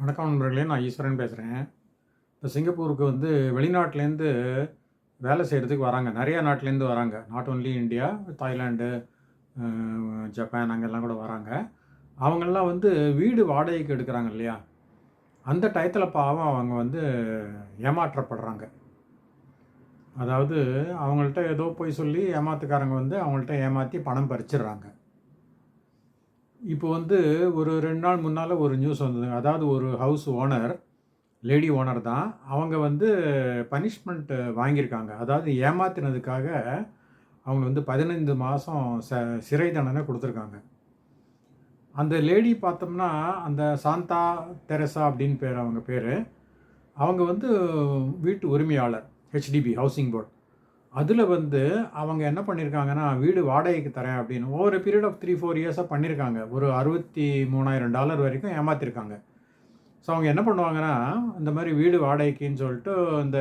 வணக்கம் நண்பர்களே நான் ஈஸ்வரன் பேசுகிறேன் இப்போ சிங்கப்பூருக்கு வந்து வெளிநாட்டிலேருந்து வேலை செய்கிறதுக்கு வராங்க. நிறையா நாட்டிலேருந்து வராங்க. Not only India Thailand Japan அங்கெல்லாம் கூட வராங்க. அவங்கெல்லாம் வந்து வீடு வாடகைக்கு எடுக்கிறாங்க இல்லையா? அந்த டயத்தில் பாவம் அவங்க வந்து ஏமாற்றப்படுறாங்க. அதாவது அவங்கள்ட்ட ஏதோ போய் சொல்லி ஏமாத்துக்காரங்க வந்து அவங்கள்ட்ட ஏமாற்றி பணம் பறிச்சிடுறாங்க. இப்போ வந்து ஒரு ரெண்டு நாள் முன்னால் ஒரு நியூஸ் வந்தது அதாவது ஒரு ஹவுஸ் ஓனர் லேடி ஓனர் தான் அவங்க வந்து பனிஷ்மெண்ட் வாங்கியிருக்காங்க. அதாவது ஏமாத்தினதுக்காக அவங்க வந்து பதினைந்து மாதம் ச சிறை தண்டனை கொடுத்துருக்காங்க. அந்த லேடி பார்த்தோம்னா அந்த சாந்தா தெரசா அப்படின்னு பேர் அவங்க பேர் அவங்க வந்து வீட்டு உரிமையாளர் ஹெச்டிபி ஹவுசிங் போர்ட் அதில் வந்து அவங்க என்ன பண்ணியிருக்காங்கன்னா வீடு வாடகைக்கு தரேன் அப்படின்னு ஒவ்வொரு பீரியட் ஆஃப் த்ரீ ஃபோர் இயர்ஸாக பண்ணியிருக்காங்க ஒரு அறுபத்தி மூணாயிரம் டாலர் வரைக்கும் ஏமாத்திருக்காங்க. ஸோ அவங்க என்ன பண்ணுவாங்கன்னா இந்த மாதிரி வீடு வாடகைக்குன்னு சொல்லிட்டு இந்த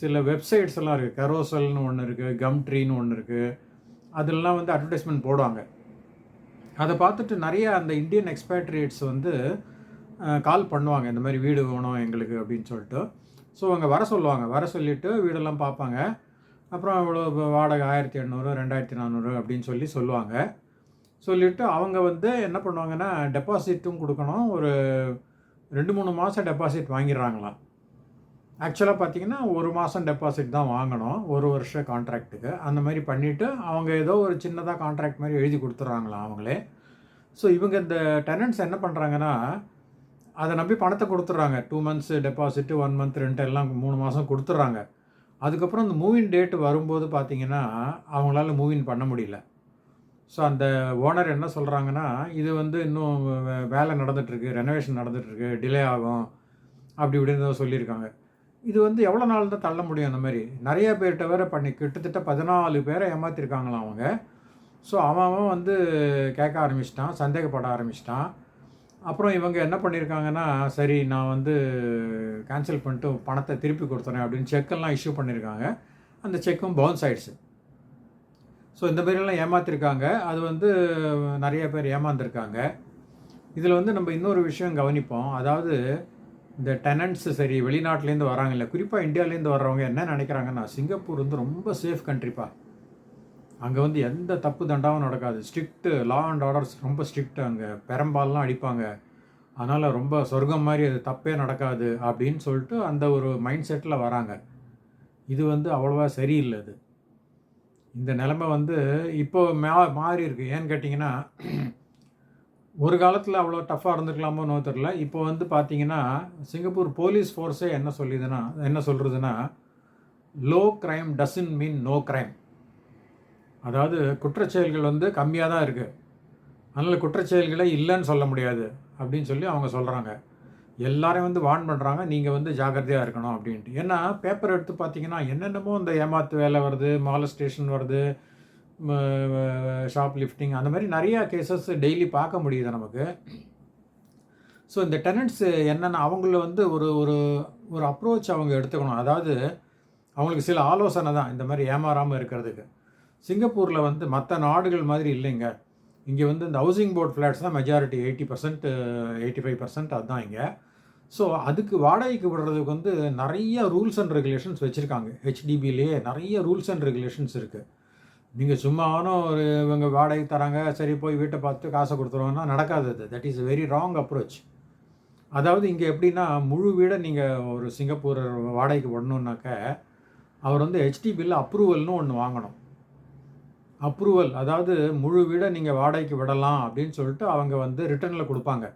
சில வெப்சைட்ஸ் எல்லாம் இருக்குது கரோசல்னு ஒன்று இருக்குது கம் ட்ரீன்னு ஒன்று இருக்குது அதெல்லாம் வந்து அட்வர்டைஸ்மெண்ட் போடுவாங்க. அதை பார்த்துட்டு நிறைய அந்த இந்தியன் எக்ஸ்பேட்ரியேட்ஸ் வந்து கால் பண்ணுவாங்க. இந்த மாதிரி வீடு வேணும் எங்களுக்கு அப்படின்னு சொல்லிட்டு. ஸோ அவங்க வர சொல்லுவாங்க. வர சொல்லிவிட்டு வீடெல்லாம் பார்ப்பாங்க. அப்புறம் இவ்வளோ வாடகை ஆயிரத்தி எண்ணூறு ரெண்டாயிரத்தி நானூறு அப்படின்னு சொல்லி சொல்லுவாங்க. சொல்லிவிட்டு அவங்க வந்து என்ன பண்ணுவாங்கன்னா டெபாசிட்டும் கொடுக்கணும். ஒரு ரெண்டு மூணு மாதம் டெபாசிட் வாங்கிடுறாங்களாம். ஆக்சுவலாக பார்த்தீங்கன்னா ஒரு மாதம் டெபாசிட் தான் வாங்கணும். ஒரு வருஷ கான்ட்ராக்ட்டுக்கு அந்த மாதிரி பண்ணிவிட்டு அவங்க ஏதோ ஒரு சின்னதாக கான்ட்ராக்ட் மாதிரி எழுதி கொடுத்துட்றாங்களாம் அவங்களே. ஸோ இவங்க இந்த டெனன்ட்ஸ் என்ன பண்ணுறாங்கன்னா அதை நம்பி பணத்தை கொடுத்துட்றாங்க. Two months deposit one month rent எல்லாம் மூணு மாதம் கொடுத்துட்றாங்க. அதுக்கப்புறம் அந்த மூவின் டேட் வரும்போது பார்த்தீங்கன்னா அவங்களால மூவின் பண்ண முடியல. ஸோ அந்த ஓனர் என்ன சொல்கிறாங்கன்னா இது வந்து இன்னும் வே- வேலை நடந்துகிட்ருக்கு ரெனோவேஷன் நடந்துகிட்ருக்கு டிலே ஆகும் அப்படி இப்படின்னு சொல்லியிருக்காங்க. இது வந்து எவ்வளோ நாள் தான் தள்ள முடியும் அந்த மாதிரி? நிறைய பேர்கிட்ட வேற பண்ணி கிட்டத்தட்ட பதினாலு பேரை ஏமாற்றிருக்காங்களாம் அவங்க. ஸோ அவன் அவன் வந்து கேட்க ஆரம்பிச்சிட்டான் சந்தேகப்பட ஆரம்பிச்சிட்டான். அப்புறம் இவங்க என்ன பண்ணியிருக்காங்கன்னா சரி நான் வந்து கேன்சல் பண்ணிட்டு பணத்தை திருப்பி கொடுத்துறேன் அப்படின்னு செக்கெல்லாம் இஷ்யூ பண்ணியிருக்காங்க அந்த செக்கும் பவுன்ஸ் ஆகிடுச்சு ஸோ இந்த மாதிரிலாம் ஏமாத்திருக்காங்க. அது வந்து நிறைய பேர் ஏமாந்துருக்காங்க. இதில் வந்து நம்ம இன்னொரு விஷயம் கவனிப்போம். அதாவது இந்த டெனன்ட்ஸ் சரி வெளிநாட்டிலேருந்து வராங்கல்ல குறிப்பாக இந்தியாவிலேருந்து வர்றவங்க என்ன நினைக்கிறாங்கன்னா சிங்கப்பூர் வந்து ரொம்ப சேஃப் கண்ட்ரிப்பா அங்கே வந்து எந்த தப்பு தண்டாவும் நடக்காது. ஸ்ட்ரிக்ட்டு லா அண்ட் ஆர்டர்ஸ் ரொம்ப ஸ்ட்ரிக்ட்டு அங்கே. பெரம்பால்லாம் அடிப்பாங்க. அதனால் ரொம்ப சொர்க்கம் மாதிரி அது தப்பே நடக்காது அப்படின்னு சொல்லிட்டு அந்த ஒரு மைண்ட் செட்டில் வராங்க. இது வந்து அவ்வளோவா சரியில்லை அது. இந்த நிலமை வந்து இப்போ மா மாறி இருக்குது ஏன்னு கேட்டிங்கன்னா ஒரு காலத்தில் அவ்வளோ டஃப்பாக இருந்திருக்கலாமோ தெரில இப்போ வந்து பார்த்தீங்கன்னா சிங்கப்பூர் போலீஸ் ஃபோர்ஸே என்ன சொல்லிதுன்னா என்ன சொல்கிறதுனா low crime doesn't mean no crime அதாவது குற்றச்செயல்கள் வந்து கம்மியாக தான் இருக்குது அதனால் குற்றச்செயல்களே இல்லைன்னு சொல்ல முடியாது அப்படின்னு சொல்லி அவங்க சொல்கிறாங்க எல்லாரையும் வந்து வார்ன் பண்ணுறாங்க நீங்கள் வந்து ஜாக்கிரதையாக இருக்கணும் அப்படின்ட்டு. ஏன்னா பேப்பர் எடுத்து பார்த்தீங்கன்னா என்னென்னமோ இந்த ஏமாத்து வேலை வருது மாலஸ்டேஷன் வருது ஷாப் லிஃப்டிங் அந்த மாதிரி நிறையா கேசஸ் டெய்லி பார்க்க முடியுது நமக்கு. ஸோ இந்த டெனன்ட்ஸ் என்னென்ன அவங்கள வந்து ஒரு ஒரு ஒரு அப்ரோச் அவங்க எடுத்துக்கணும். அதாவது அவங்களுக்கு சில ஆலோசனை தான். இந்த மாதிரி ஏமாறாமல் இருக்கிறதுக்கு. சிங்கப்பூரில் வந்து மற்ற நாடுகள் மாதிரி இல்லைங்க. இங்கே வந்து இந்த ஹவுசிங் போர்ட் ஃப்ளாட்ஸ் தான் majority eighty percent eighty five percent அதுதான் இங்கே. ஸோ அதுக்கு வாடகைக்கு விடுறதுக்கு வந்து நிறைய ரூல்ஸ் அண்ட் ரெகுலேஷன்ஸ் வச்சுருக்காங்க. ஹெச்டிபிலேயே நிறைய ரூல்ஸ் அண்ட் ரெகுலேஷன்ஸ் இருக்குது நீங்கள் சும்மானும் ஒரு இவங்க வாடகை தராங்க சரி போய் வீட்டை பார்த்து காசை கொடுத்துருவோம்னா நடக்காது அது. That is very wrong approach அதாவது இங்கே எப்படின்னா முழு வீடை நீங்கள் ஒரு சிங்கப்பூர் வாடகைக்கு விடணுன்னாக்க அவர் வந்து ஹெச்டிபியில் அப்ரூவல்னு ஒன்று வாங்கணும். அப்ரூவல் அதாவது முழு வீடை நீங்கள் வாடகைக்கு விடலாம் அப்படின்னு சொல்லிட்டு அவங்க வந்து ரிட்டர்னில் கொடுப்பாங்க.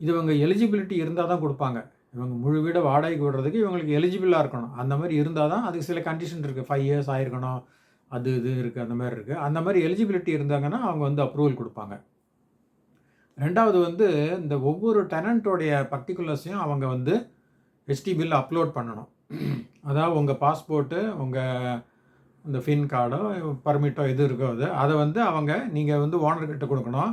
இது இவங்க எலிஜிபிலிட்டி இருந்தால் தான் கொடுப்பாங்க. இவங்க முழு வீடை வாடகைக்கு விடுறதுக்கு இவங்களுக்கு எலிஜிபிளாக இருக்கணும். அந்த மாதிரி இருந்தால் தான் அதுக்கு சில கண்டிஷன் இருக்குது ஃபைவ் இயர்ஸ் ஆயிருக்கணும் அது இது இருக்குது அந்த மாதிரி இருக்குது அந்த மாதிரி எலிஜிபிலிட்டி இருந்தாங்கன்னா அவங்க வந்து அப்ரூவல் கொடுப்பாங்க. ரெண்டாவது வந்து இந்த ஒவ்வொரு டெனண்ட்டோடைய பர்டிகுலர்ஸையும் அவங்க வந்து ஹெச்டிபியில் அப்லோட் பண்ணணும். அதாவது உங்கள் பாஸ்போர்ட்டு உங்கள் இந்த ஃபின் கார்டோ பர்மிட்டோ எது இருக்கோ அது. அதை வந்து அவங்க நீங்கள் வந்து ஓனர்கிட்ட கொடுக்கணும்.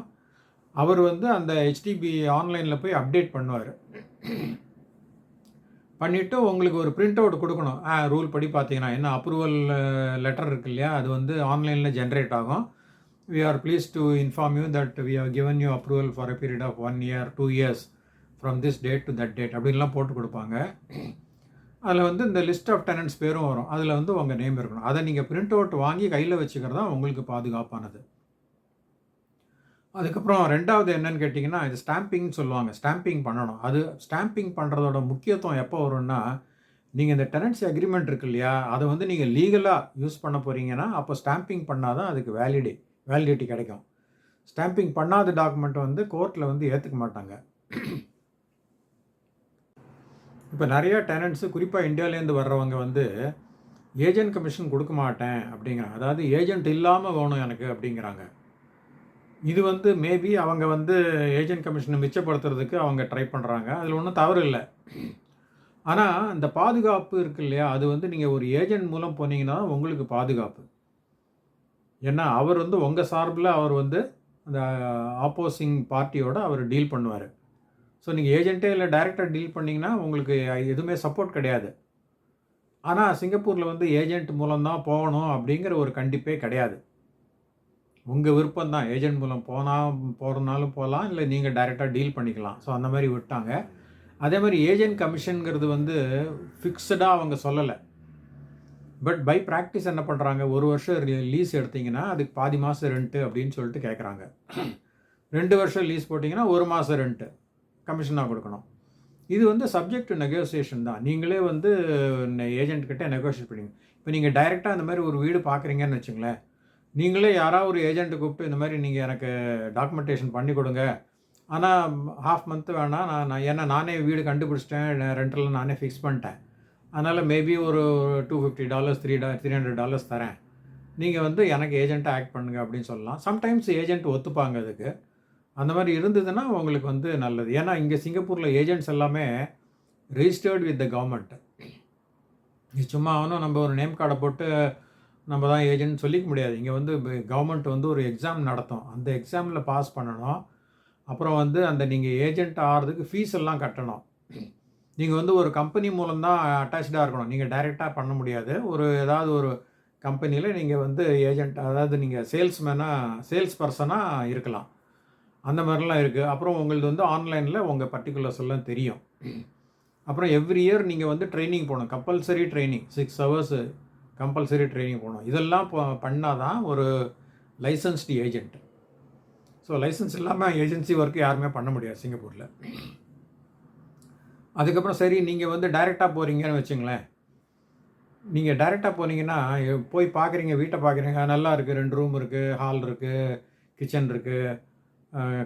அவர் வந்து அந்த ஹெச்டிபி ஆன்லைனில் போய் அப்டேட் பண்ணுவார். பண்ணிவிட்டு உங்களுக்கு ஒரு பிரிண்ட் அவுட் கொடுக்கணும். ஆ ரூல் படி பார்த்தீங்கன்னா என்ன அப்ரூவல் லெட்டர் இருக்கு இல்லையா அது வந்து ஆன்லைனில் ஜென்ரேட் ஆகும். We are pleased to inform you that we have given you approval for a period of one year two years from this date to that date அப்படின்லாம் போட்டு கொடுப்பாங்க. அதில் வந்து இந்த லிஸ்ட் ஆஃப் டெனன்ட்ஸ் பேரும் வரும். அதில் வந்து உங்கள் நேம் இருக்கணும். அதை நீங்கள் பிரிண்ட் அவுட் வாங்கி கையில் வச்சுக்கிறது தான் உங்களுக்கு பாதுகாப்பானது. அதுக்கப்புறம் ரெண்டாவது என்னன்னு கேட்டிங்கன்னா இது ஸ்டாம்பிங்னு சொல்லுவாங்க. ஸ்டாம்பிங் பண்ணணும். அது ஸ்டாம்பிங் பண்ணுறதோட முக்கியத்துவம் எப்போ வரும்னா நீங்கள் இந்த டெனன்சி அக்ரிமெண்ட் இருக்கு இல்லையா அதை வந்து நீங்கள் லீகலாக யூஸ் பண்ண போகிறீங்கன்னா அப்போ ஸ்டாம்பிங் பண்ணால் தான் அதுக்கு வேலிடி வேலிடிட்டி கிடைக்கும். ஸ்டாம்பிங் பண்ணாத டாக்குமெண்ட் வந்து கோர்ட்டில் வந்து ஏற்றுக்க மாட்டாங்க. இப்போ நிறைய டேலண்ட்ஸு குறிப்பாக இந்தியாவிலேருந்து வர்றவங்க வந்து ஏஜென்ட் கமிஷன் கொடுக்க மாட்டேன் அப்படிங்கிறாங்க. அதாவது ஏஜென்ட் இல்லாமல் வேணும் எனக்கு அப்படிங்கிறாங்க. இது வந்து மேபி அவங்க வந்து ஏஜென்ட் கமிஷனை மிச்சப்படுத்துறதுக்கு அவங்க ட்ரை பண்ணுறாங்க அதில் ஒன்றும் தவறு இல்லை. ஆனால் இந்த பாதுகாப்பு இருக்கு இல்லையா? அது வந்து நீங்கள் ஒரு ஏஜென்ட் மூலம் போனீங்கன்னா உங்களுக்கு பாதுகாப்பு. ஏன்னா அவர் வந்து உங்கள் சார்பில் அவர் வந்து அந்த ஆப்போசிங் பார்ட்டியோட அவர் டீல் பண்ணுவார். ஸோ நீங்கள் ஏஜென்ட்டே இல்லை டைரெக்டாக டீல் பண்ணிங்கன்னா உங்களுக்கு எதுவுமே சப்போர்ட் கிடையாது. ஆனால் சிங்கப்பூரில் வந்து ஏஜென்ட் மூலம்தான் போகணும் அப்படிங்கிற ஒரு கண்டிப்பே கிடையாது. உங்கள் விருப்பம் தான். ஏஜென்ட் மூலம் போனால் போகிறனாலும் போகலாம் இல்லை நீங்கள் டைரெக்டாக டீல் பண்ணிக்கலாம். ஸோ அந்த மாதிரி விட்டாங்க. அதே மாதிரி ஏஜென்ட் கமிஷனுங்கிறது வந்து ஃபிக்ஸடாக அவங்க சொல்லலை. பட் பை ப்ராக்டிஸ் என்ன பண்ணுறாங்க ஒரு வருஷம் லீஸ் எடுத்திங்கன்னா அதுக்கு பாதி மாதம் ரெண்ட்டு அப்படின்னு சொல்லிட்டு கேட்குறாங்க ரெண்டு வருஷம் லீஸ் போட்டிங்கன்னா ஒரு மாதம் ரெண்ட்டு கமிஷனாக கொடுக்கணும். இது வந்து சப்ஜெக்ட் நெகோசியேஷன் தான். நீங்களே வந்து ஏஜென்ட்கிட்ட நெகோஷியேட் பண்ணுங்க இப்போ நீங்கள் டைரெக்டாக இந்த மாதிரி ஒரு வீடு பார்க்குறீங்கன்னு வச்சுங்களேன். நீங்களே யாராவது ஒரு ஏஜென்ட்டு கூப்பிட்டு இந்த மாதிரி நீங்கள் எனக்கு டாக்குமெண்டேஷன் பண்ணி கொடுங்க. ஆனால் ஹாஃப் மந்த்து வேணாம் நான் நான் ஏன்னா நானே வீடு கண்டுபிடிச்சிட்டேன் ரெண்டில் நானே ஃபிக்ஸ் பண்ணிட்டேன். அதனால் மேபி ஒரு டூ ஃபிஃப்டி டாலர்ஸ் த்ரீ டா த்ரீ ஹண்ட்ரட் டாலர்ஸ் தரேன். நீங்கள் வந்து எனக்கு ஏஜென்ட்டாக ஆக்ட் பண்ணுங்கள் அப்படின்னு சொல்லலாம். சம்டைம்ஸ் ஏஜென்ட் ஒத்துப்பாங்க அதுக்கு. அந்த மாதிரி இருந்ததுன்னா உங்களுக்கு வந்து நல்லது. ஏன்னா இங்கே சிங்கப்பூரில் ஏஜென்ட்ஸ் எல்லாமே ரெஜிஸ்டர்ட் வித் த கவர்மெண்ட் சும்மா அவனும் நம்ம ஒரு நேம் கார்டை போட்டு நம்ம தான் ஏஜென்ட் சொல்லிக்க முடியாது. இங்கே வந்து கவர்மெண்ட் வந்து ஒரு எக்ஸாம் நடத்தும். அந்த எக்ஸாமில் பாஸ் பண்ணணும். அப்புறம் வந்து அந்த நீங்கள் ஏஜென்ட் ஆகிறதுக்கு ஃபீஸ் எல்லாம் கட்டணும். நீங்கள் வந்து ஒரு கம்பெனி மூலம் தான் அட்டாச்சாக இருக்கணும். நீங்கள் டைரெக்டாக பண்ண முடியாது. ஒரு ஏதாவது ஒரு கம்பெனியில் நீங்கள் வந்து ஏஜென்ட் அதாவது நீங்கள் சேல்ஸ்மேனாக சேல்ஸ் பர்சனாக இருக்கலாம். அந்த மாதிரிலாம் இருக்குது அப்புறம் உங்களது வந்து ஆன்லைனில் உங்கள் பர்டிகுலர்ஸ் எல்லாம் தெரியும். அப்புறம் எவ்ரி இயர் நீங்கள் வந்து ட்ரைனிங் போகணும் compulsory training six hours compulsory training போகணும் இதெல்லாம் பண்ணால் தான் ஒரு லைசன்ஸ்டு ஏஜென்ட் ஸோ லைசன்ஸ் இல்லாமல் ஏஜென்சி ஒர்க்கு யாருமே பண்ண முடியாது சிங்கப்பூரில். அதுக்கப்புறம் சரி நீங்கள் வந்து டைரெக்டாக போகிறீங்கன்னு வச்சுங்களேன். நீங்கள் டைரெக்டாக போனீங்கன்னா போய் பார்க்குறீங்க வீட்டை பார்க்குறீங்க நல்லா இருக்குது ரெண்டு ரூம் இருக்குது ஹால் இருக்குது கிச்சன் இருக்குது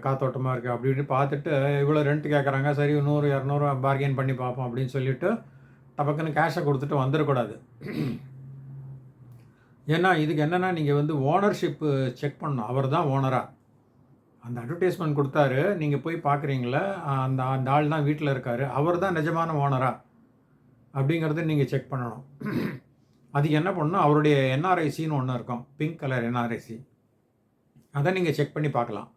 காத்தோட்டமாக இருக்குது அப்படி பார்த்துட்டு இவ்வளோ ரெண்ட் கேட்குறாங்க சரி நூறு இரநூறு பார்கெயின் பண்ணி பார்ப்போம் அப்படின்னு சொல்லிவிட்டு டபக்குன்னு கேஷை கொடுத்துட்டு வந்துடக்கூடாது. ஏன்னா இதுக்கு என்னென்னா நீங்கள் வந்து ஓனர்ஷிப்பு செக் பண்ணணும். அவர் தான் ஓனராக அந்த அட்வர்டைஸ்மெண்ட் கொடுத்தாரு. நீங்கள் போய் பார்க்குறீங்களா அந்த அந்த ஆள் தான் வீட்டில் இருக்கார். அவர் தான் நிஜமான ஓனரா அப்படிங்கிறத நீங்கள் செக் பண்ணணும். அதுக்கு என்ன பண்ணணும்? அவருடைய என்ஆர்ஐசின்னு ஒன்று இருக்கும். பிங்க் கலர் என்ஆர்ஐசி அதை நீங்கள் செக் பண்ணி பார்க்கலாம்.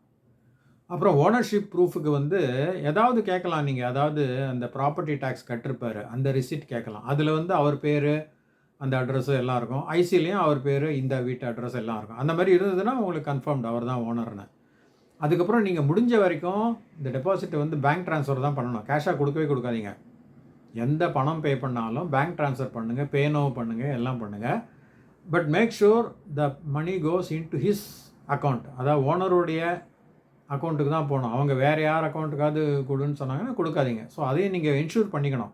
அப்புறம் ஓனர்ஷிப் ப்ரூஃபுக்கு வந்து ஏதாவது கேட்கலாம் நீங்கள் அதாவது அந்த ப்ராப்பர்ட்டி டேக்ஸ் கட்டிருப்பார் அந்த ரிசிப்ட் கேட்கலாம். அதில் வந்து அவர் பேர் அந்த அட்ரஸ் எல்லாம் இருக்கும். ஐசிலையும் அவர் பேர் இந்த வீட்டு அட்ரஸ் எல்லாம் இருக்கும். அந்த மாதிரி இருந்ததுன்னா உங்களுக்கு கன்ஃபார்ம்டு அவர் தான் ஓனர்னு அதுக்கப்புறம் நீங்கள் முடிஞ்ச வரைக்கும் இந்த டெபாசிட்டை வந்து பேங்க் ட்ரான்ஸ்ஃபர் தான் பண்ணணும். கேஷாக கொடுக்கவே கொடுக்காதீங்க. எந்த பணம் பே பண்ணாலும் பேங்க் ட்ரான்ஸ்ஃபர் பண்ணுங்கள் பேனோ பண்ணுங்கள் எல்லாம் பண்ணுங்கள் but make sure the money goes into his account அதாவது ஓனருடைய அக்கௌண்ட்டுக்கு தான் போகணும். அவங்க வேறு யார் அக்கௌண்ட்டுக்காவது கொடுன்னு சொன்னாங்கன்னா கொடுக்காதீங்க. ஸோ அதையும் நீங்கள் இன்ஷூர் பண்ணிக்கணும்.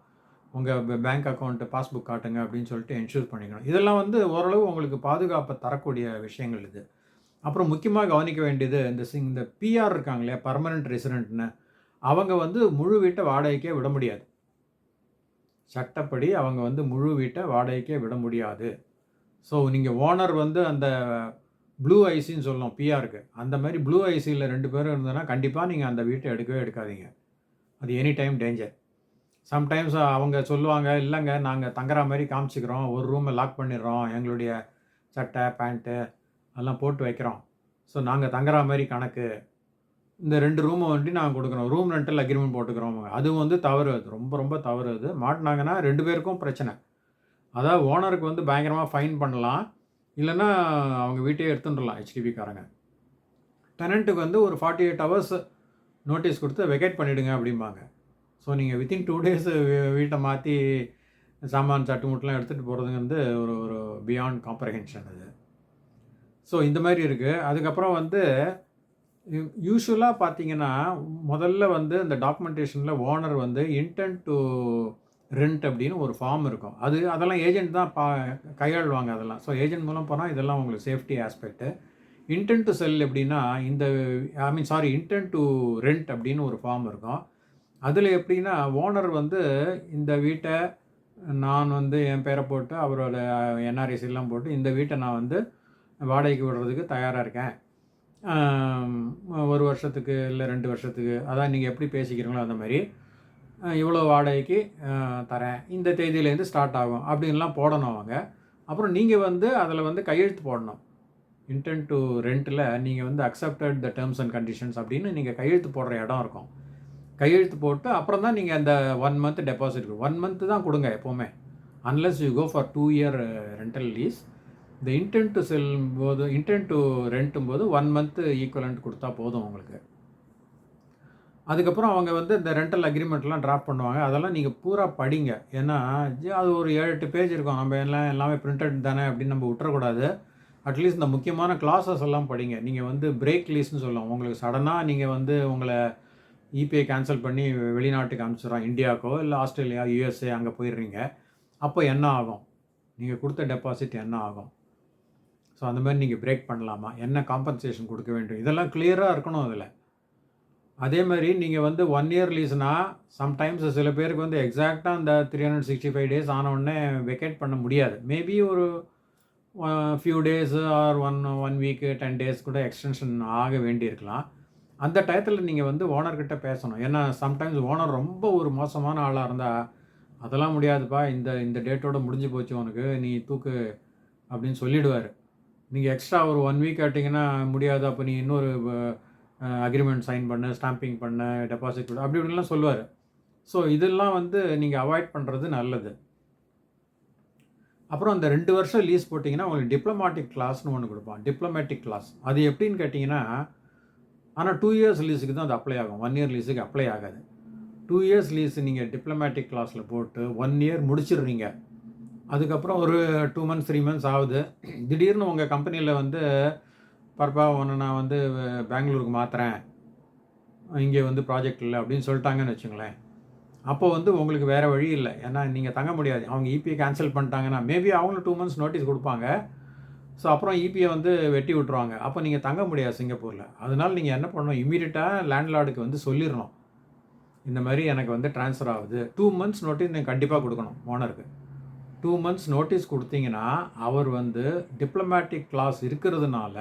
உங்கள் பேங்க் அக்கௌண்ட்டு பாஸ்புக் காட்டுங்க அப்படின்னு சொல்லிட்டு இன்ஷூர் பண்ணிக்கணும். இதெல்லாம் வந்து ஓரளவு உங்களுக்கு பாதுகாப்பை தரக்கூடிய விஷயங்கள் இது. அப்புறம் முக்கியமாக கவனிக்க வேண்டியது இந்த சிங் இந்த பிஆர் இருக்காங்க இல்லையா பர்மனெண்ட் ரெசிடென்ட்னு அவங்க வந்து முழு வீட்டை வாடகைக்கே விட முடியாது. சட்டப்படி அவங்க வந்து முழு வீட்டை வாடகைக்கே விட முடியாது. ஸோ நீங்கள் ஓனர் வந்து அந்த ப்ளூ ஐசின்னு சொல்லணும் பிஆருக்கு அந்த மாதிரி ப்ளூ ஐசியில் ரெண்டு பேரும் இருந்ததுன்னா கண்டிப்பாக நீங்கள் அந்த வீட்டை எடுக்கவே எடுக்காதீங்க. அது எனி டைம் டேஞ்சர் சம்டைம்ஸ் அவங்க சொல்லுவாங்க இல்லைங்க நாங்கள் தங்குற மாதிரி காமிச்சிக்கிறோம். ஒரு ரூமை லாக் பண்ணிடுறோம். எங்களுடைய சட்டை பேண்ட்டு அதெல்லாம் போட்டு வைக்கிறோம். ஸோ நாங்கள் தங்குற மாதிரி கணக்கு. இந்த ரெண்டு ரூமை வண்டி நாங்கள் கொடுக்குறோம். ரூம் ரெண்டல் அக்ரிமெண்ட் போட்டுக்கிறோம். அதுவும் வந்து தவறு அது. ரொம்ப ரொம்ப தவறு அது. மாட்டினாங்கன்னா ரெண்டு பேருக்கும் பிரச்சனை. அதாவது ஓனருக்கு வந்து பயங்கரமாக ஃபைன் பண்ணலாம். இல்லைன்னா அவங்க வீட்டையே எடுத்துட்டுலாம் ஹெச்டிபிக்காரங்க டெனண்ட்டுக்கு வந்து ஒரு ஃபார்ட்டி எயிட் ஹவர்ஸ் நோட்டீஸ் கொடுத்து வெக்கேட் பண்ணிவிடுங்க அப்படிம்பாங்க. ஸோ நீங்கள் வித்தின் டூ டேஸ் வீட்டை மாற்றி சாமான் சட்டு முட்டெலாம் எடுத்துகிட்டு போகிறதுங்க வந்து ஒரு ஒரு பியாண்ட் காம்ப்ரஹென்ஷன் அது. ஸோ இந்த மாதிரி இருக்குது அதுக்கப்புறம் வந்து யூஸ்வலாக பார்த்தீங்கன்னா முதல்ல வந்து இந்த டாக்குமெண்டேஷனில் ஓனர் வந்து இன்டென்ட் டு ரெண்ட் அப்படின்னு ஒரு ஃபார்ம் இருக்கும். அது அதெல்லாம் ஏஜென்ட் தான் பா கையாளுவாங்க அதெல்லாம். ஸோ ஏஜென்ட் மூலம் போனால் இதெல்லாம் உங்களுக்கு safety aspect intent to sell எப்படின்னா இந்த I mean sorry intent to rent அப்படின்னு ஒரு ஃபார்ம் இருக்கும். அதில் எப்படின்னா ஓனர் வந்து இந்த வீட்டை நான் வந்து என் பேரை போட்டு அவரோட என்ஆர்எஸ் எல்லாம் போட்டு இந்த வீட்டை நான் வந்து வாடகைக்கு விடுறதுக்கு தயாராக இருக்கேன். ஒரு வருஷத்துக்கு இல்லை ரெண்டு வருஷத்துக்கு அதான் நீங்கள் எப்படி பேசிக்கிறீங்களோ அந்த மாதிரி. இவ்வளோ வாடகைக்கு தரேன். இந்த தேதியிலேருந்து ஸ்டார்ட் ஆகும். அப்படின்லாம் போடணும் அவங்க. அப்புறம் நீங்கள் வந்து அதில் வந்து கையெழுத்து போடணும். இன்டென்ட் டு ரெண்ட்டில் நீங்கள் வந்து accepted the terms and conditions அப்படின்னு நீங்கள் கையெழுத்து போடுற இடம் இருக்கும். கையெழுத்து போட்டு அப்புறம் தான் நீங்கள் அந்த one month deposit one month தான் கொடுங்க எப்போவுமே. Unless you go for two year rental lease இந்த இன்டென்ட் டு செல்லும் போது இன்டென்ட் டு ரெண்ட்டும் போது ஒன் மந்த்து ஈக்குவலண்ட் கொடுத்தா போதும் உங்களுக்கு. அதுக்கப்புறம் அவங்க வந்து இந்த ரெண்டல் அக்ரிமெண்ட்லாம் ட்ராப் பண்ணுவாங்க. அதெல்லாம் நீங்கள் பூரா படிங்க. ஏன்னா அது ஒரு ஏழு எட்டு பேஜ் இருக்கும். நம்ம எல்லாம் எல்லாமே பிரிண்டட் தானே அப்படின்னு நம்ம விட்டுறக்கூடாது. அட்லீஸ்ட் இந்த முக்கியமான கிளாஸஸ் எல்லாம் படிங்க. நீங்கள் வந்து பிரேக் லீஸ்ன்னு சொல்லுவோம் உங்களுக்கு சடனாக நீங்கள் வந்து உங்களை இபிஐ கேன்சல் பண்ணி வெளிநாட்டுக்கு அனுப்பிச்சிடுறோம் இந்தியாவுக்கோ இல்லை ஆஸ்திரேலியா யூஎஸ்ஏ அங்கே போயிடுறீங்க. அப்போ என்ன ஆகும்? நீங்கள் கொடுத்த டெபாசிட் என்ன ஆகும்? ஸோ அந்த மாதிரி நீங்கள் பிரேக் பண்ணலாமா? என்ன காம்பன்சேஷன் கொடுக்க வேண்டும்? இதெல்லாம் கிளியராக இருக்கணும் அதில். அதே மாதிரி நீங்கள் வந்து ஒன் இயர் லீஸ்னால் சம்டைம்ஸ் சில பேருக்கு வந்து எக்ஸாக்டாக அந்த three hundred sixty five days ஆன உடனே வெக்கேட் பண்ண முடியாது. மேபி ஒரு few days or one one week ten days கூட எக்ஸ்டென்ஷன் ஆக வேண்டியிருக்கலாம். அந்த டயத்தில் நீங்கள் வந்து ஓனர்கிட்ட பேசணும். ஏன்னா சம்டைம்ஸ் ஓனர் ரொம்ப ஒரு மோசமான ஆளாக இருந்தால் அதெல்லாம் முடியாதுப்பா இந்த இந்த டேட்டோட முடிஞ்சு போச்சு உனக்கு நீ தூக்கு அப்படின்னு சொல்லிடுவார். நீங்கள் எக்ஸ்ட்ரா ஒரு ஒன் வீக் ஆட்டிங்கன்னா முடியாது அப்போ நீ இன்னொரு அக்ரிமெண்ட் சைன் பண்ணு ஸ்டாம்பிங் பண்ணு டெபாசிட் கொடு அப்படி இப்படிலாம் சொல்லுவார். ஸோ இதெல்லாம் வந்து நீங்கள் அவாய்ட் பண்ணுறது நல்லது. அப்புறம் அந்த ரெண்டு வருஷம் லீஸ் போட்டிங்கன்னா உங்களுக்கு டிப்ளமாட்டிக் கிளாஸ்னு ஒன்று கொடுப்பான். டிப்ளமேட்டிக் கிளாஸ் அது எப்படின்னு கேட்டிங்கன்னா ஆனால் டூ இயர்ஸ் லீஸுக்கு தான் அது அப்ளை ஆகும். ஒன் இயர் லீஸுக்கு அப்ளை ஆகாது. டூ இயர்ஸ் லீஸ் நீங்கள் டிப்ளமேட்டிக் கிளாஸில் போட்டு ஒன் இயர் முடிச்சிடுறீங்க. அதுக்கப்புறம் ஒரு டூ மந்த்ஸ் த்ரீ மந்த்ஸ் ஆகுது. திடீர்னு உங்கள் கம்பெனியில் வந்து பர்பா ஒன்று நான் வந்து பெங்களூருக்கு மாற்றுறேன் இங்கே வந்து ப்ராஜெக்ட் இல்லை அப்படின்னு சொல்லிட்டாங்கன்னு வச்சுங்களேன். அப்போ வந்து உங்களுக்கு வேறு வழி இல்லை. ஏன்னா நீங்கள் தங்க முடியாது. அவங்க இபிஐ கேன்சல் பண்ணிட்டாங்கன்னா மேபி அவங்களும் டூ மந்த்ஸ் நோட்டீஸ் கொடுப்பாங்க. ஸோ அப்புறம் இபிஐ வந்து வெட்டி விட்ருவாங்க அப்போ நீங்கள் தங்க முடியாது சிங்கப்பூரில். அதனால் நீங்கள் என்ன பண்ணணும்? இமீடியட்டாக லேண்ட்லார்டுக்கு வந்து சொல்லிடணும். இந்த மாதிரி எனக்கு வந்து ட்ரான்ஸ்ஃபர் ஆகுது. டூ மந்த்ஸ் நோட்டீஸ் நீங்கள் கண்டிப்பாக கொடுக்கணும் ஓனருக்கு டூ மந்த்ஸ் நோட்டீஸ் கொடுத்தீங்கன்னா அவர் வந்து டிப்ளமேட்டிக் கிளாஸ் இருக்கிறதுனால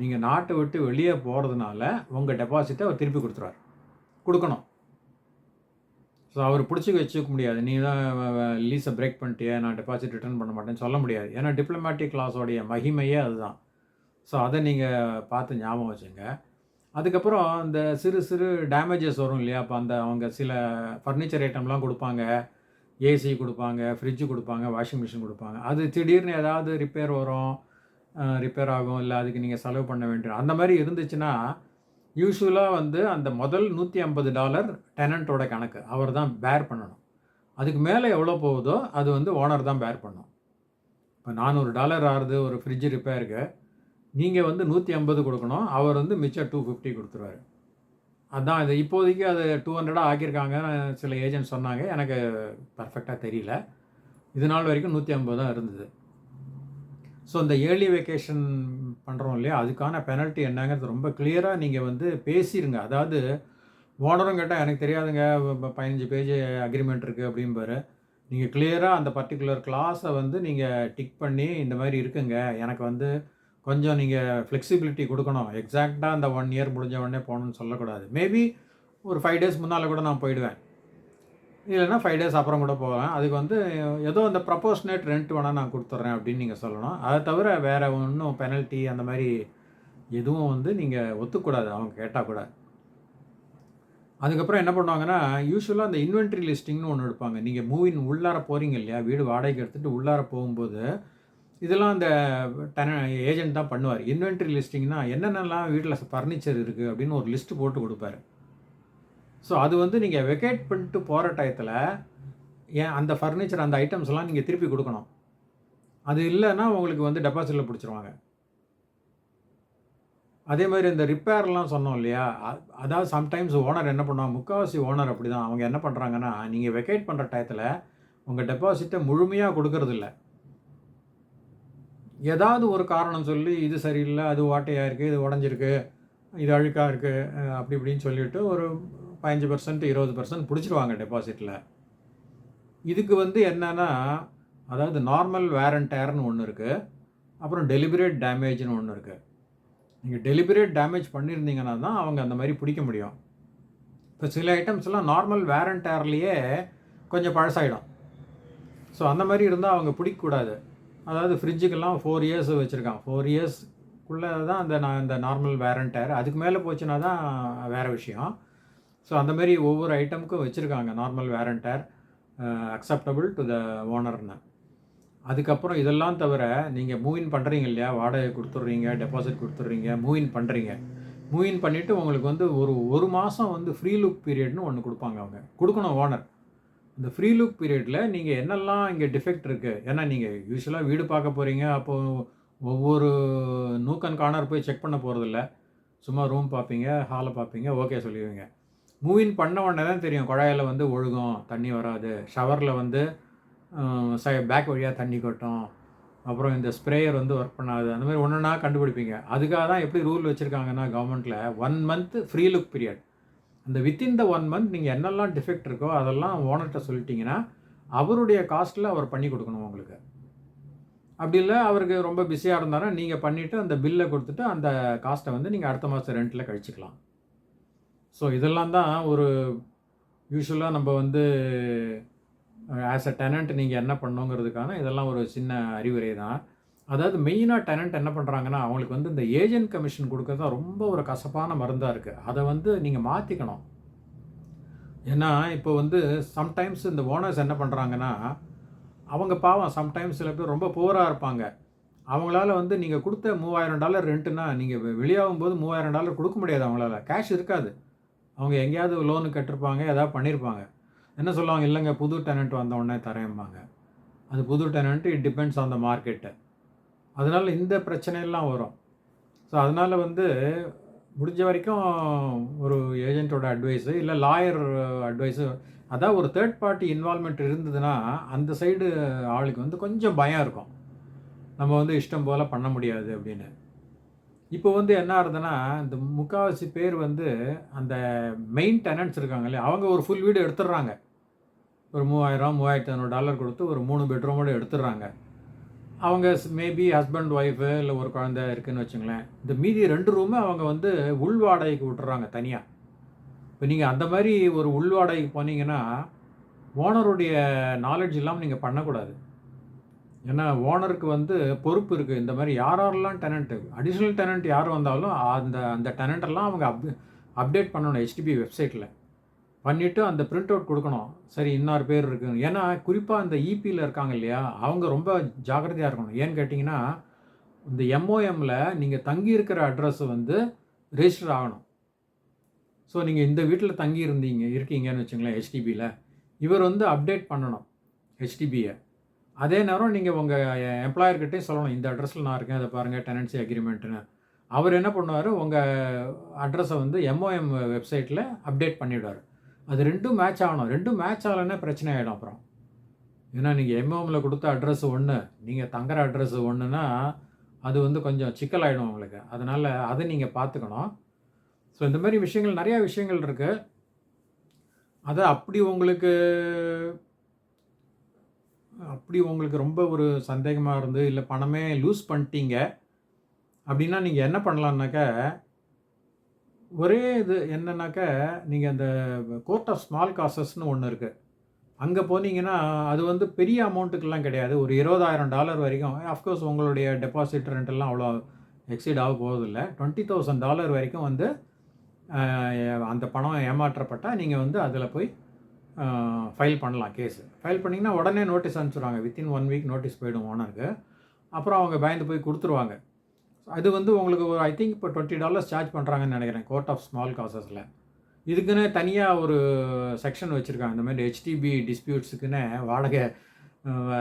நீங்கள் நாட்டை விட்டு வெளியே போகிறதுனால உங்கள் டெபாசிட்டை அவர் திருப்பி கொடுத்துருவார். கொடுக்கணும். ஸோ அவர் பிடிச்சி வச்சுக்க முடியாது. நீ தான் லீஸை பிரேக் பண்ணிட்டியே நான் டெபாசிட் ரிட்டர்ன் பண்ண மாட்டேன்னு சொல்ல முடியாது. ஏன்னா டிப்ளமேட்டிக் கிளாஸோடைய மகிமையே அதுதான். ஸோ அதை நீங்கள் பார்த்து ஞாபகம் வச்சுங்க. அதுக்கப்புறம் இந்த சிறு சிறு டேமேஜஸ் வரும் இல்லையா? அப்போ அந்த அவங்க சில ஃபர்னிச்சர் ஐட்டம்லாம் கொடுப்பாங்க. ஏசி கொடுப்பாங்க ஃப்ரிட்ஜு கொடுப்பாங்க வாஷிங் மிஷின் கொடுப்பாங்க. அது திடீர்னு ஏதாவது ரிப்பேர் வரும். ரிப்பேர் ஆகும் இல்லை அதுக்கு நீங்கள் செலவு பண்ண வேண்டியது அந்த மாதிரி இருந்துச்சுன்னா யூஸ்வலாக வந்து அந்த முதல் நூற்றி ஐம்பது டாலர் டெனண்ட்டோட கணக்கு அவர் தான் பேர் பண்ணணும். அதுக்கு மேலே எவ்வளோ போகுதோ அது வந்து ஓனர் தான் பேர் பண்ணும். இப்போ நானூறு டாலர் ஆறுது ஒரு ஃப்ரிட்ஜ் ரிப்பேருக்கு நீங்கள் வந்து நூற்றி ஐம்பது கொடுக்கணும் அவர் வந்து மிச்சம் டூ ஃபிஃப்டி கொடுத்துருவாரு. அதான் இது. இப்போதைக்கு அது டூ ஹண்ட்ரடாக ஆக்கியிருக்காங்க சில ஏஜென்ட் சொன்னாங்க எனக்கு பர்ஃபெக்டாக தெரியல. இது நாள் வரைக்கும் நூற்றி ஐம்பது தான் இருந்தது. ஸோ இந்த ஏர்லி வெக்கேஷன் பண்ணுறோம் இல்லையா? அதுக்கான பெனல்ட்டி என்னங்கிறது ரொம்ப கிளியராக நீங்கள் வந்து பேசிடுங்க அதாவது ஓனரும் கேட்டால் எனக்கு தெரியாதுங்க. ப- பதினஞ்சு பேஜ் அக்ரிமெண்ட் இருக்குது அப்படிம்பாரு. நீங்கள் கிளியராக அந்த பர்டிகுலர் கிளாஸை வந்து நீங்கள் டிக் பண்ணி இந்த மாதிரி இருக்குங்க. எனக்கு வந்து கொஞ்சம் நீங்கள் ஃப்ளெக்சிபிலிட்டி கொடுக்கணும். எக்ஸாக்டாக அந்த ஒன் இயர் முடிஞ்ச உடனே போகணும்னு சொல்லக்கூடாது. மேபி ஒரு ஃபைவ் டேஸ் முன்னால் கூட நான் போயிடுவேன். இல்லைன்னா ஃபைவ் டேஸ் அப்புறம் கூட போகலாம். அதுக்கு வந்து ஏதோ அந்த ப்ரப்போர்ஷனேட் ரெண்ட் வேணால் நான் கொடுத்துட்றேன் அப்படின்னு நீங்கள் சொல்லணும். அதை தவிர வேறு ஒன்றும் பெனல்ட்டி அந்த மாதிரி எதுவும் வந்து நீங்கள் ஒத்துக்கூடாது. அவங்க கேட்டால் கூட. அதுக்கப்புறம் என்ன பண்ணுவாங்கன்னா யூஸ்வலாக அந்த இன்வென்ட்ரி லிஸ்டிங்னு ஒன்று எடுப்பாங்க. நீங்கள் மூவின் உள்ளார போகிறீங்க இல்லையா? வீடு வாடகைக்கு எடுத்துகிட்டு உள்ளார போகும்போது இதெல்லாம் அந்த டென ஏஜென்ட் தான் பண்ணுவார். இன்வென்ட்ரி லிஸ்டிங்னா என்னென்னலாம் வீட்டில் ஃபர்னிச்சர் இருக்குது அப்படின்னு ஒரு லிஸ்ட்டு போட்டு கொடுப்பாரு. ஸோ அது வந்து நீங்கள் வெக்கேட் பண்ணிட்டு போகிற டயத்தில் ஏன் அந்த ஃபர்னிச்சர் அந்த ஐட்டம்ஸ்லாம் நீங்கள் திருப்பி கொடுக்கணும். அது இல்லைன்னா உங்களுக்கு வந்து டெபாசிட்டில் பிடிச்சிருவாங்க. அதே மாதிரி இந்த ரிப்பேர்லாம் சொன்னோம் இல்லையா? அதாவது சம்டைம்ஸ் ஓனர் என்ன பண்ணுவாங்க? முக்கால்வாசி ஓனர் அப்படி தான் அவங்க என்ன பண்ணுறாங்கன்னா நீங்கள் வெக்கேட் பண்ணுற டயத்தில் உங்கள் டெபாசிட்டை முழுமையாக கொடுக்கறதில்ல. ஏதாவது ஒரு காரணம் சொல்லி இது சரியில்லை அது ஓட்டையாக இருக்குது இது உடஞ்சிருக்கு இது அழுக்காக இருக்குது அப்படி இப்படின்னு சொல்லிட்டு ஒரு பதினஞ்சு பர்சன்ட் இருபது பர்சன்ட் பிடிச்சிருவாங்க டெபாசிட்டில் இதுக்கு வந்து என்னென்னா அதாவது நார்மல் வேர் அண்ட் டயர்னு ஒன்று இருக்குது அப்புறம் டெலிபரேட் டேமேஜ்னு ஒன்று இருக்குது நீங்கள் டெலிபரேட் டேமேஜ் பண்ணியிருந்தீங்கன்னா தான் அவங்க அந்த மாதிரி பிடிக்க முடியும். இப்போ சில ஐட்டம்ஸ்லாம் நார்மல் வேர் அண்ட் டயர்லேயே கொஞ்சம் பழசாயிடும். ஸோ அந்த மாதிரி இருந்தால் அவங்க பிடிக்கக்கூடாது அதாவது ஃப்ரிட்ஜுக்கெல்லாம் ஃபோர் இயர்ஸ் வச்சுருக்கான். ஃபோர் இயர்ஸ்க்குள்ளே தான் அந்த நான் இந்த நார்மல் வேரண்டர் டயர் அதுக்கு மேலே போச்சுன்னா தான் வேறு விஷயம். ஸோ அந்த மாதிரி ஒவ்வொரு ஐட்டமுக்கும் வச்சுருக்காங்க. Normal wear and tear acceptable to the ஓனர்னு அதுக்கப்புறம் இதெல்லாம் தவிர நீங்கள் மூவின் பண்ணுறீங்க இல்லையா? வாடகை கொடுத்துட்றீங்க டெபாசிட் கொடுத்துட்றீங்க மூவின் பண்ணுறீங்க மூவின் பண்ணிவிட்டு உங்களுக்கு வந்து ஒரு ஒரு மாதம் வந்து ஃப்ரீ லுக் பீரியட்னு ஒன்று கொடுப்பாங்க அவங்க. கொடுக்கணும் ஓனர் இந்த ஃப்ரீ லுக் பீரியடில் நீங்கள் என்னெல்லாம் இங்கே டிஃபெக்ட் இருக்குது ஏன்னா நீங்கள் யூஸ்வலாக வீடு பார்க்க போகிறீங்க அப்போது ஒவ்வொரு நூக்கன் கார்னர் போய் செக் பண்ண போகிறதில்ல சும்மா ரூம் பார்ப்பீங்க ஹாலை பார்ப்பீங்க ஓகே சொல்லிடுவீங்க. மூவின் பண்ண உடனே தான் தெரியும் குழாயில் வந்து ஒழுகும் தண்ணி வராது. ஷவரில் வந்து ச பேக் வழியாக தண்ணி கொட்டும். அப்புறம் இந்த ஸ்ப்ரேயர் வந்து ஒர்க் பண்ணாது. அந்த மாதிரி ஒன்றுனா கண்டுபிடிப்பீங்க. அதுக்காக தான் எப்படி ரூல் வச்சுருக்காங்கன்னா கவர்மெண்ட்டில் one month free look period அந்த வித்தின் த ஒன் மந்த் நீங்கள் என்னெல்லாம் டிஃபெக்ட் இருக்கோ அதெல்லாம் ஓனர்கிட்ட சொல்லிட்டீங்கன்னா அவருடைய காஸ்ட்டில் அவர் பண்ணி கொடுக்கணும் உங்களுக்கு. அப்படி இல்லை அவருக்கு ரொம்ப பிஸியாக இருந்தாலும் நீங்கள் பண்ணிவிட்டு அந்த பில்லை கொடுத்துட்டு அந்த காஸ்ட்டை வந்து நீங்கள் அடுத்த மாதம் ரெண்ட்டில் கழிச்சிக்கலாம். ஸோ இதெல்லாம் தான் ஒரு யூஸ்வலாக நம்ம வந்து ஆஸ் அ டெனண்ட் நீங்கள் என்ன பண்ணுங்கிறதுக்கான இதெல்லாம் ஒரு சின்ன அறிவுரை தான். அதாவது மெயினாக டெனண்ட் என்ன பண்ணுறாங்கன்னா அவங்களுக்கு வந்து இந்த ஏஜென்ட் கமிஷன் கொடுக்கறது தான் ரொம்ப ஒரு கசப்பான மருந்தாக இருக்குது அதை வந்து நீங்கள் மாற்றிக்கணும் ஏன்னா இப்போ வந்து சம்டைம்ஸ் இந்த ஓனர்ஸ் என்ன பண்ணுறாங்கன்னா அவங்க பாவம் சம்டைம்ஸ் சில பேர் ரொம்ப புவராக இருப்பாங்க. அவங்களால வந்து நீங்கள் கொடுத்த மூவாயிரம் டாலர் ரெண்ட்டுனா நீங்கள் வெளியாகும் போது மூவாயிரம் டாலர் கொடுக்க முடியாது அவங்களால. கேஷ் இருக்காது. அவங்க எங்கேயாவது லோனு கட்டிருப்பாங்க ஏதாவது பண்ணியிருப்பாங்க என்ன சொல்லுவாங்க? இல்லைங்க புது டெனண்ட் வந்த உடனே தரேன்பாங்க அது புது tenant it depends on the market அதனால் இந்த பிரச்சனையெல்லாம் வரும். ஸோ அதனால் வந்து முடிஞ்ச வரைக்கும் ஒரு ஏஜென்ட்டோட அட்வைஸு இல்லை லாயர் அட்வைஸு அதான் ஒரு தேர்ட் பார்ட்டி இன்வால்மெண்ட் இருந்ததுன்னா அந்த சைடு ஆளுக்கு வந்து கொஞ்சம் பயம் இருக்கும். நம்ம வந்து இஷ்டம் போல் பண்ண முடியாது அப்படின்னு. இப்போ வந்து என்ன ஆகுதுன்னா இந்த முக்கால்வாசி பேர் வந்து அந்த மெயின் டெனன்ட்ஸ் இருக்காங்க இல்லையா? அவங்க ஒரு ஃபுல் வீடு எடுத்துடுறாங்க. ஒரு மூவாயிரம் மூவாயிரத்தி ஐநூறு டாலர் கொடுத்து ஒரு மூணு பெட்ரூமோடு எடுத்துடுறாங்க. அவங்க மேபி ஹஸ்பண்ட் ஒய்ஃபு இல்லை ஒரு குழந்தை இருக்குன்னு வச்சுங்களேன். இந்த மீதி ரெண்டு ரூமு அவங்க வந்து உள் வாடகைக்கு விட்டுறாங்க தனியாக இப்போ நீங்கள் அந்த மாதிரி ஒரு உள் வாடகைக்கு போனீங்கன்னா ஓனருடைய நாலேஜ் இல்லாமல் நீங்கள் பண்ணக்கூடாது. ஏன்னா ஓனருக்கு வந்து பொறுப்பு இருக்குது இந்த மாதிரி யார் யாரெல்லாம் டெனண்ட்டு அடிஷ்னல் டெனண்ட் யார் வந்தாலும் அந்த அந்த டெனண்ட்டெல்லாம் அவங்க அப் அப்டேட் பண்ணணும் ஹெச்டிபி வெப்சைட்டில் பண்ணிவிட்டு அந்த பிரிண்ட் அவுட் கொடுக்கணும். சரி இன்னார் பேர் இருக்கு. ஏன்னா குறிப்பாக அந்த இபியில் இருக்காங்க இல்லையா அவங்க ரொம்ப ஜாக்கிரதையாக இருக்கணும். ஏன்னு கேட்டிங்கன்னா இந்த எம்ஓஎம்மில் நீங்கள் தங்கி இருக்கிற அட்ரஸ் வந்து ரெஜிஸ்டர் ஆகணும். ஸோ நீங்கள் இந்த வீட்டில் தங்கி இருந்தீங்க இருக்கீங்கன்னு வச்சுங்களேன் ஹெச்டிபியில் இவர் வந்து அப்டேட் பண்ணணும் ஹெச்டிபியை அதே நேரம் நீங்கள் உங்கள் எம்ப்ளாயர்கிட்டே சொல்லணும். இந்த அட்ரஸில் நான் இருக்கேன் அதை பாருங்கள் டெனன்சி அக்ரிமெண்ட்டுன்னு அவர் என்ன பண்ணுவார்? உங்கள் அட்ரஸை வந்து எம்ஓஎம் வெப்சைட்டில் அப்டேட் பண்ணிவிடுவார் அது ரெண்டும் மேட்ச் ஆகணும். ரெண்டும் மேட்ச் ஆகலைன்னா பிரச்சனை ஆகிடும் அப்புறம். ஏன்னா நீங்கள் எம்ஓஎம்மில் கொடுத்த அட்ரஸ் ஒன்று நீங்கள் தங்குற அட்ரஸ் ஒன்றுனா அது வந்து கொஞ்சம் சிக்கலாகிடும் உங்களுக்கு. அதனால் அதை நீங்கள் பார்த்துக்கணும். ஸோ இந்த மாதிரி விஷயங்கள் நிறையா விஷயங்கள் இருக்குது அதை அப்படி உங்களுக்கு அப்படி உங்களுக்கு ரொம்ப ஒரு சந்தேகமாக இருந்து இல்லை பணமே லூஸ் பண்ணிட்டீங்க. அப்படின்னா நீங்கள் என்ன பண்ணலான்னாக்க ஒரே இது என்னன்னாக்க நீங்கள் அந்த கோர்ட் ஆஃப் ஸ்மால் காசஸ்னு ஒன்று இருக்குது அங்கே போனீங்கன்னா அது வந்து பெரிய அமௌண்ட்டுக்கெல்லாம் கிடையாது. ஒரு இருபதாயிரம் டாலர் வரைக்கும் அஃப்கோர்ஸ் உங்களுடைய டெபாசிட் ரெண்டெல்லாம் அவ்வளோ எக்ஸீட் ஆக போகிறதில்ல டுவெண்ட்டி தௌசண்ட் டாலர் வரைக்கும் வந்து அந்த பணம் ஏமாற்றப்பட்டால் நீங்கள் வந்து அதில் போய் ஃபைல் பண்ணலாம் கேஸு ஃபைல் பண்ணிங்கன்னா உடனே நோட்டீஸ் அனுப்பிச்சிடுவாங்க. வித்தின் ஒன் வீக் நோட்டீஸ் போயிடும் ஓனருக்கு அப்புறம் அவங்க பயந்து போய் கொடுத்துருவாங்க. அது வந்து உங்களுக்கு ஒரு ஐ திங்க் இப்போ டுவெண்ட்டி டாலர்ஸ் சார்ஜ் பண்ணுறாங்கன்னு நினைக்கிறேன் கோர்ட் ஆஃப் ஸ்மால் காசஸில் இதுக்குன்னு தனியாக ஒரு செக்ஷன் வச்சுருக்காங்க. இந்த மாதிரி ஹெச்டிபி டிஸ்பியூட்ஸுக்குன்னு வாடகை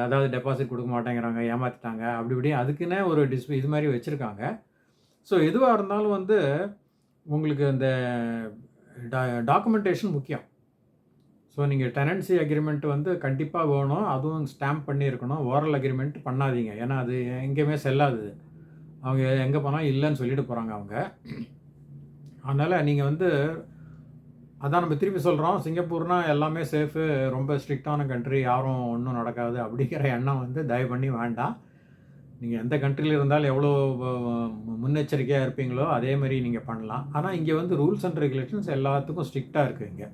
அதாவது டெபாசிட் கொடுக்க மாட்டேங்கிறாங்க ஏமாற்றிட்டாங்க அப்படி இப்படி அதுக்குன்னே ஒரு டிஸ்பி இது மாதிரி வச்சுருக்காங்க. ஸோ எதுவாக இருந்தாலும் வந்து உங்களுக்கு அந்த டாக்குமெண்டேஷன் முக்கியம். ஸோ நீங்கள் டெனன்சி அக்ரிமெண்ட் வந்து கண்டிப்பாக வேணும். அதுவும் ஸ்டாம்ப் பண்ணியிருக்கணும். ஓரல் அக்ரிமெண்ட் பண்ணாதீங்க. ஏன்னா அது எங்கேயுமே செல்லாது. அவங்க எங்கே போனால் இல்லைன்னு சொல்லிட்டு போகிறாங்க அவங்க. அதனால் நீங்கள் வந்து அதான் நம்ம திருப்பி சொல்கிறோம் சிங்கப்பூர்னா எல்லாமே சேஃபு ரொம்ப ஸ்ட்ரிக்டான கண்ட்ரி யாரும் ஒன்றும் நடக்காது அப்படிங்கிற எண்ணம் வந்து தயவு பண்ணி வேண்டாம். நீங்கள் எந்த கண்ட்ரியில் இருந்தாலும் எவ்வளோ முன்னெச்சரிக்கையாக இருப்பீங்களோ அதே மாதிரி நீங்கள் பண்ணலாம். ஆனால் இங்கே வந்து ரூல்ஸ் அண்ட் ரெகுலேஷன்ஸ் எல்லாத்துக்கும் ஸ்ட்ரிக்டாக இருக்குது இங்கே.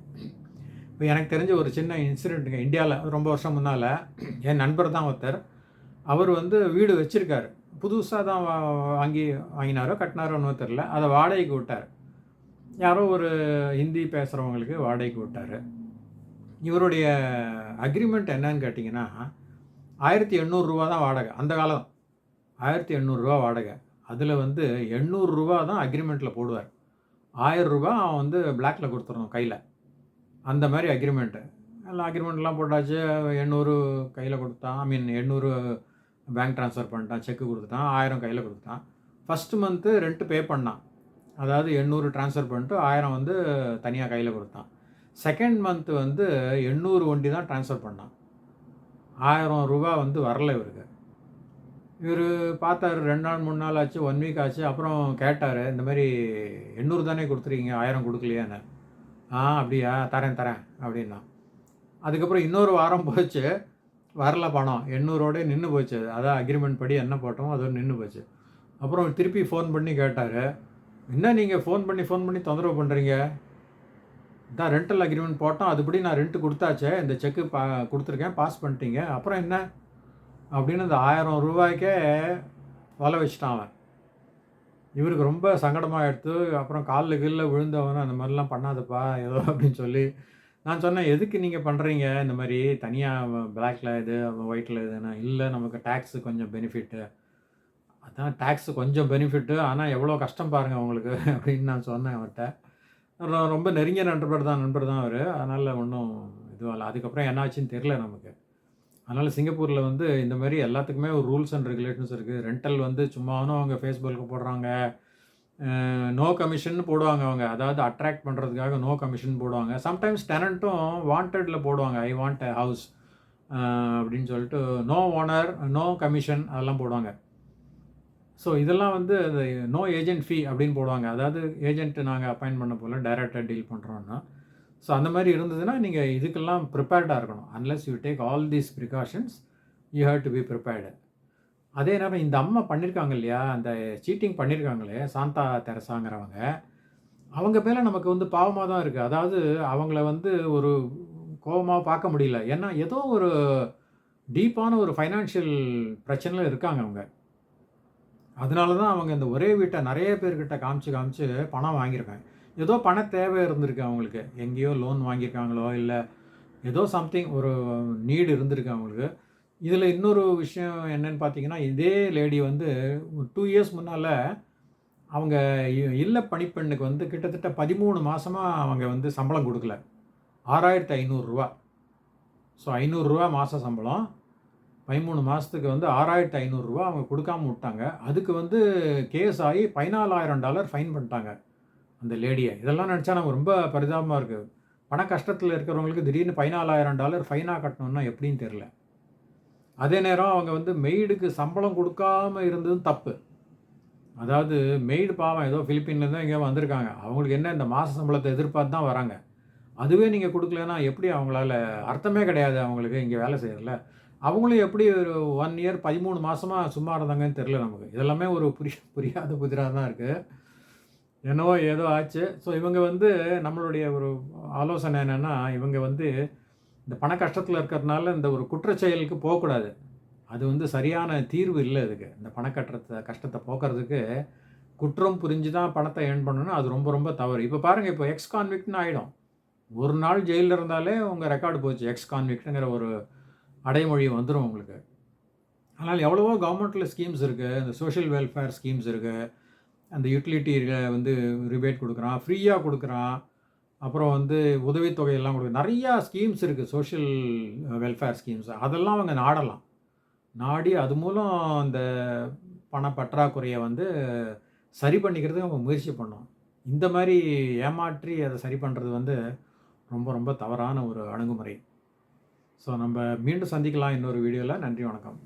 இப்போ எனக்கு தெரிஞ்ச ஒரு சின்ன இன்சிடெண்ட்டுங்க இந்தியாவில் ரொம்ப வருஷம் முன்னால் என் நண்பர் தான் ஒருத்தர். அவர் வந்து வீடு வச்சுருக்காரு. புதுசாக தான் வா- வாங்கி வாங்கினாரோ கட்டினாரோன்னு தெரில அதை வாடகைக்கு விட்டார். யாரோ ஒரு ஹிந்தி பேசுகிறவங்களுக்கு வாடகைக்கு விட்டார். இவருடைய அக்ரிமெண்ட் என்னன்னு கேட்டிங்கன்னா ஆயிரத்தி எண்ணூறுரூவா தான் வாடகை. அந்த காலம் ஆயிரத்தி எண்ணூறுரூவா வாடகை. அதில் வந்து எண்ணூறுரூவா தான் அக்ரிமெண்ட்டில் போடுவார். ஆயிரம் ரூபா அவன் வந்து பிளாக்ல கொடுத்துடணும் கையில். அந்த மாதிரி அக்ரிமெண்ட்டு எல்லாம் அக்ரிமெண்ட்லாம் போட்டாச்சு. எண்ணூறு கையில் கொடுத்தான். ஐ மீன் எண்ணூறு பேங்க் ட்ரான்ஸ்ஃபர் பண்ணிட்டான். செக்கு கொடுத்துட்டான். ஆயிரம் கையில் கொடுத்தான். ஃபஸ்ட்டு மந்த்து ரெண்ட்டு பே பண்ணான். அதாவது எண்ணூறு ட்ரான்ஸ்ஃபர் பண்ணிட்டு ஆயிரம் வந்து தனியாக கையில் கொடுத்தான். செகண்ட் மந்த்து வந்து எண்ணூறு ஒண்டி தான் ட்ரான்ஸ்ஃபர் பண்ணான். ஆயிரம் ரூபா வந்து வரல இவருக்கு. இவர் பார்த்தாரு ரெண்டு நாள் மூணு நாள் ஆச்சு ஒன் வீக் ஆச்சு. அப்புறம் கேட்டார் இந்த மாதிரி எண்ணூறு தானே கொடுத்துருக்கீங்க? ஆயிரம் கொடுக்கலையான்னு. ஆ அப்படியா? தரேன் தரேன் அப்படின்னா. அதுக்கப்புறம் இன்னொரு வாரம் போச்சு. வரல பணம். எண்ணூறோடே நின்று போச்சு. அதான் அக்ரிமெண்ட் படி என்ன போட்டோமோ அதோட நின்று போச்சு. அப்புறம் திருப்பி ஃபோன் பண்ணி கேட்டார். என்ன நீங்கள் ஃபோன் பண்ணி ஃபோன் பண்ணி தொந்தரவு பண்ணுறீங்க தான் ரெண்டல் அக்ரிமெண்ட் போட்டோம். அதுபடி நான் ரெண்ட்டு கொடுத்தாச்சே. இந்த செக்கு பா கொடுத்துருக்கேன். பாஸ் பண்ணிட்டீங்க. அப்புறம் என்ன? அப்படின்னு இந்த ஆயிரம் ரூபாய்க்கே வலை வச்சுட்டான் அவன். இவருக்கு ரொம்ப சங்கடமாக எடுத்து அப்புறம் காலில் கீழில் விழுந்தவன அந்த மாதிரிலாம் பண்ணாதப்பா ஏதோ அப்படின்னு சொல்லி நான் சொன்னேன் எதுக்கு நீங்கள் பண்ணுறீங்க இந்த மாதிரி தனியாக பிளாக்ல இது ஒயிட்டில் இதுன்னா இல்லை நமக்கு டேக்ஸு கொஞ்சம் பெனிஃபிட்டு அதான் டேக்ஸு கொஞ்சம் பெனிஃபிட்டு ஆனால் எவ்வளோ கஷ்டம் பாருங்கள் உங்களுக்கு அப்படின்னு நான் சொன்னேன் அவர்கிட்ட. ரொம்ப நெருங்கிய நண்பர் தான் நண்பர் தான் அவர். அதனால் ஒன்றும் இதுவும் இல்லை. அதுக்கப்புறம் என்னாச்சுன்னு தெரில நமக்கு. அதனால் சிங்கப்பூரில் வந்து இந்த மாதிரி எல்லாத்துக்குமே ஒரு ரூல்ஸ் அண்ட் ரெகுலேஷன்ஸ் இருக்குது ரெண்டல் வந்து சும்மாவும் அவங்க ஃபேஸ்புக்கில் போடுறாங்க. நோ கமிஷன் போடுவாங்க அவங்க. அதாவது அட்ராக்ட் பண்ணுறதுக்காக நோ கமிஷன் போடுவாங்க. சம்டைம்ஸ் டெனண்ட்டும் வாண்டடில் போடுவாங்க. ஐ வாண்ட் அ ஹவுஸ் அப்படின்னு சொல்லிட்டு நோ ஓனர் நோ கமிஷன் அதெல்லாம் போடுவாங்க. ஸோ இதெல்லாம் வந்து நோ ஏஜென்ட் ஃபீ அப்படின்னு போடுவாங்க. அதாவது ஏஜென்ட் நாங்கள் அப்பாயின்ட் பண்ண போல டைரெக்டாக டீல் பண்ணுறோன்னா ஸோ அந்த மாதிரி இருந்ததுன்னா நீங்கள் இதுக்கெல்லாம் ப்ரிப்பேர்டாக இருக்கணும். Unless you take all these precautions you have to be prepared அதே நேரம் இந்த அம்மா பண்ணியிருக்காங்க இல்லையா? அந்த சீட்டிங் பண்ணியிருக்காங்களே சாந்தா தெரசாங்கிறவங்க. அவங்க மேலே நமக்கு வந்து பாவமாக தான் இருக்குது அதாவது அவங்கள வந்து ஒரு கோபமாக பார்க்க முடியல. ஏன்னா ஏதோ ஒரு டீப்பான ஒரு ஃபைனான்ஷியல் பிரச்சனையில் இருக்காங்க அவங்க. அதனால தான் அவங்க இந்த ஒரே வீட்டை நிறைய பேர்கிட்ட காமிச்சு காமிச்சு பணம் வாங்கியிருக்காங்க. ஏதோ பண தேவை இருந்திருக்கு அவங்களுக்கு. எங்கேயோ லோன் வாங்கியிருக்காங்களோ இல்லை ஏதோ சம்திங் ஒரு நீடு இருந்திருக்கு அவங்களுக்கு. இதில் இன்னொரு விஷயம் என்னன்னு பார்த்தீங்கன்னா இதே லேடி வந்து டூ இயர்ஸ் முன்னால் அவங்க இல்லை இல்ல பணிப்பெண்ணுக்கு வந்து கிட்டத்தட்ட பதிமூணு மாதமாக அவங்க வந்து சம்பளம் கொடுக்கல. ஆறாயிரத்து ஐநூறுரூவா ஸோ ஐநூறுரூவா மாத சம்பளம். பதிமூணு மாதத்துக்கு வந்து ஆறாயிரத்தி ஐநூறுரூவா அவங்க கொடுக்காம விட்டாங்க. அதுக்கு வந்து கேஸ் ஆகி பதினாலாயிரம் டாலர் ஃபைன் பண்ணிட்டாங்க. அந்த லேடியை. இதெல்லாம் நினச்சா நமக்கு ரொம்ப பரிதாபமாக இருக்குது பண கஷ்டத்தில் இருக்கிறவங்களுக்கு திடீர்னு பதினாலாயிரம் டாலர் ஃபைனாக கட்டணும்னா எப்படின்னு தெரில அதே நேரம் அவங்க வந்து மெய்டுக்கு சம்பளம் கொடுக்காம இருந்ததும் தப்பு. அதாவது மெய்டு பாவம் ஏதோ பிலிப்பீன்லேருந்து தான் எங்கேயோ வந்திருக்காங்க. அவங்களுக்கு என்ன இந்த மாத சம்பளத்தை எதிர்பார்த்து தான் வராங்க. அதுவே நீங்கள் கொடுக்கலன்னா எப்படி அவங்களால அர்த்தமே கிடையாது அவங்களுக்கு இங்கே வேலை செய்யறதில்ல அவங்களும் எப்படி ஒரு ஒன் இயர் பதிமூணு மாதமாக சும்மா இருந்தாங்கன்னு தெரில நமக்கு. இதெல்லாமே ஒரு புரிய புரியாத புதிராக தான் இருக்குது என்னவோ ஏதோ ஆச்சு. ஸோ இவங்க வந்து நம்மளுடைய ஒரு ஆலோசனை என்னென்னா இவங்க வந்து இந்த பண கஷ்டத்தில் இருக்கிறதுனால இந்த ஒரு குற்றச்செயலுக்கு போகக்கூடாது. அது வந்து சரியான தீர்வு இல்லை இதுக்கு. இந்த பணக்கட்டத்தை கஷ்டத்தை போக்குறதுக்கு குற்றம் புரிஞ்சு தான் பணத்தை ஏர்ன் பண்ணணும். அது ரொம்ப ரொம்ப தவறு. இப்போ பாருங்கள் இப்போ எக்ஸ் கான்விக்ட்னு ஆகிடும் ஒரு நாள் ஜெயிலில் இருந்தாலே உங்கள் ரெக்கார்டு போச்சு. எக்ஸ் கான்விக்ட்டுங்கிற ஒரு அடைமொழி வந்துடும் உங்களுக்கு. ஆனால் எவ்வளவோ கவர்மெண்ட்டில் ஸ்கீம்ஸ் இருக்குது இந்த சோஷியல் வெல்ஃபேர் ஸ்கீம்ஸ் இருக்குது அந்த யூட்டிலிட்டி வந்து ரிபேட் கொடுக்குறான் ஃப்ரீயாக கொடுக்குறான். அப்புறம் வந்து உதவித்தொகையெல்லாம் கொடுக்க நிறையா ஸ்கீம்ஸ் இருக்குது சோஷியல் வெல்ஃபேர் ஸ்கீம்ஸ் அதெல்லாம் அவங்க நாடலாம். நாடி அது மூலம் அந்த பண பற்றாக்குறையை வந்து சரி பண்ணிக்கிறதுக்கு அவங்க முயற்சி பண்ணோம். இந்த மாதிரி ஏமாற்றி அதை சரி பண்ணுறது வந்து ரொம்ப ரொம்ப தவறான ஒரு அணுகுமுறை. ஸோ நம்ம மீண்டும் சந்திக்கலாம் இன்னொரு வீடியோவில் நன்றி வணக்கம்.